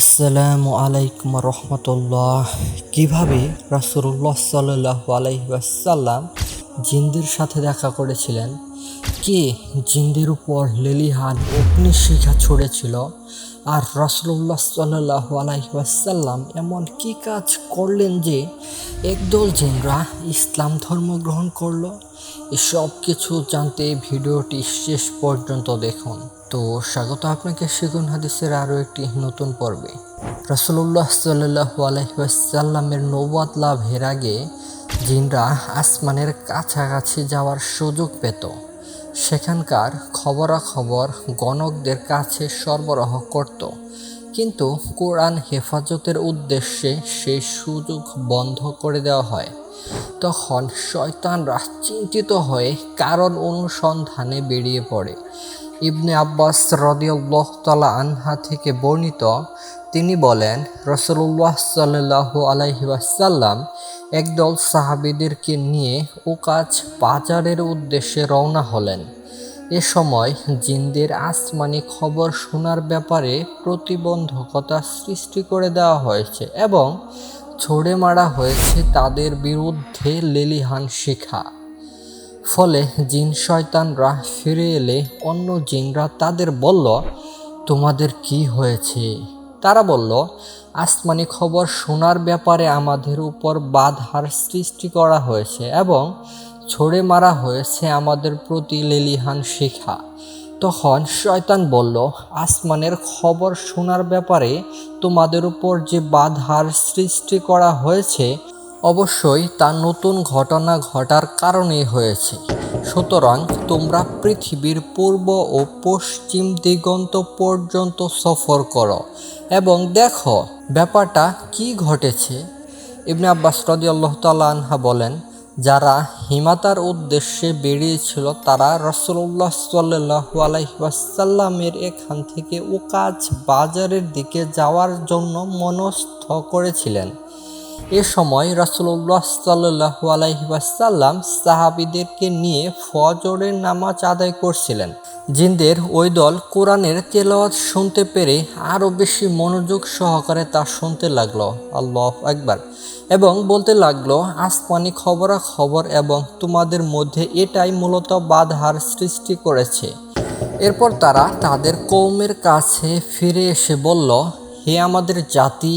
আসসালামু আলাইকুম রহমতুল্লাহ। কীভাবে রাসুল্লাহ সাল্লাহ আলাইসাল্লাম জিনদের সাথে দেখা করেছিলেন। কে জিনদের উপর লেলিহান অগ্নিশিখা ছড়েছিল? আর রাসুল্লাহ সাল্লাহ আলাইসাল্লাম এমন কি কাজ করলেন যে একদল জিনরা ইসলাম ধর্ম গ্রহণ করল? এসব কিছু জানতে ভিডিওটি শেষ পর্যন্ত দেখুন। তো স্বাগত আপনাকে সেগুন হাদিসের আরও একটি নতুন পর্বে। রাসুল্লাহ সাল্লাহ আলহিসাল্লামের নৌবাদ লাভের আগে জিনরা আসমানের কাছাকাছি যাওয়ার সুযোগ পেত। সেখানকার খবরাখবর গণকদের কাছে সরবরাহ করত। কিন্তু কোরআন হেফাজতের উদ্দেশ্যে সেই সুযোগ বন্ধ করে দেওয়া হয়। তখন শয়তানরা চিন্তিত হয়ে কারণ অনুসন্ধানে বেরিয়ে পড়ে। ইবনে আব্বাস রদিউল্লাহ তালা আনহা থেকে বর্ণিত তিনি বলেন রসুল্লাহ সাল্লু আলাইসাল্লাম একদল সাহাবিদেরকে নিয়ে ওকাজ বাজারের উদ্দেশ্যে রওনা হলেন। এ সময় জিনদের আসমানি খবর শোনার ব্যাপারে প্রতিবন্ধকতা সৃষ্টি করে দেওয়া হয়েছে এবং ছড়ে মারা হয়েছে তাদের বিরুদ্ধে লেলিহান শিখা। ফলে জিন শয়তানরা ফিরে এলে অন্য জিনরা তাদের বলল, তোমাদের কি হয়েছে? তারা বলল, আসমানি খবর শোনার ব্যাপারে আমাদের উপর বাধার সৃষ্টি করা হয়েছে এবং ছড়ে মারা হয়েছে আমাদের প্রতি লেলিহান শিখা। তখন শয়তান বলল, আসমানের খবর শোনার ব্যাপারে তোমাদের উপর যে বাধার সৃষ্টি করা হয়েছে, অবশ্যই তা নতুন ঘটনা ঘটার কারণে হয়েছে। সুতরাং তোমরা পৃথিবীর পূর্ব ও পশ্চিম দিগন্ত পর্যন্ত সফর করো। এবং দেখো ব্যাপারটা কি ঘটেছে। ইবনে আব্বাস রদি আল্লাহ আনহা বলেন, যারা হিমাতার উদ্দেশ্যে বেরিয়েছিল, তারা রসল্লাহ সাল্লু আলাইসাল্লামের এখান থেকে ওকাজ বাজারের দিকে যাওয়ার জন্য মনস্থ করেছিলেন। এ সময় রাসুল্লাহ সাল্লু আলাইসাল্লাম সাহাবিদেরকে নিয়ে ফজরের নামাজ আদায় করছিলেন। জিনদের ওই দল কোরআনের তেলাওয়াত শুনতে পেরে আরও বেশি মনোযোগ সহকারে তা শুনতে লাগল। আল্লাহ একবার এবং বলতে লাগল, আসমানি খবরা খবর এবং তোমাদের মধ্যে এটাই মূলত বাধার সৃষ্টি করেছে। এরপর তারা তাদের কৌমের কাছে ফিরে এসে বলল, হে আমাদের জাতি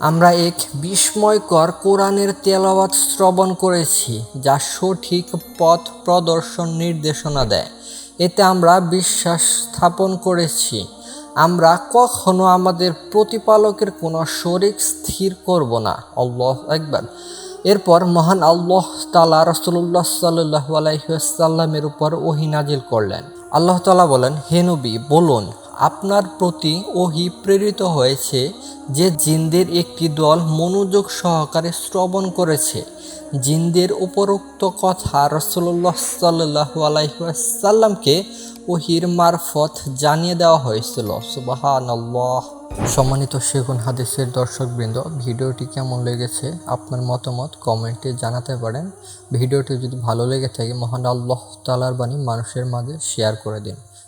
আমরা এক বিস্ময়কর কোরআনের তেলাওয়াত শ্রবণ করেছি, যা সঠিক পথ প্রদর্শন নির্দেশনা দেয়। এতে আমরা বিশ্বাস স্থাপন করেছি। আমরা কখনো আমাদের প্রতিপালকের কোনো শরিক স্থির করব না। আল্লাহ একবার এরপর মহান আল্লাহ তালা রসুল্লাহ সাল্লাহ আলাইসাল্লামের উপর ওহিনাজিল করলেন। আল্লাহ তালা বলেন, হে নবী, বলুন আপনার প্রতি ওহি প্রেরিত হয়েছে যে জিনদের একটি দল মনোযোগ সহকারে শ্রবণ করেছে। জিনদের উপরোক্ত কথা রসল্লাহ সাল্লু আলাইসাল্লামকে ওহির মারফত জানিয়ে দেওয়া হয়েছিল। সুবাহান সম্মানিত শেখুন হাদিসের দর্শকবৃন্দ, ভিডিওটি কেমন লেগেছে? আপনার মতামত কমেন্টে জানাতে পারেন। ভিডিওটি যদি ভালো লেগে থাকে, মহান আল্লাহ তালার বাণী মানুষের মাঝে শেয়ার করে দিন।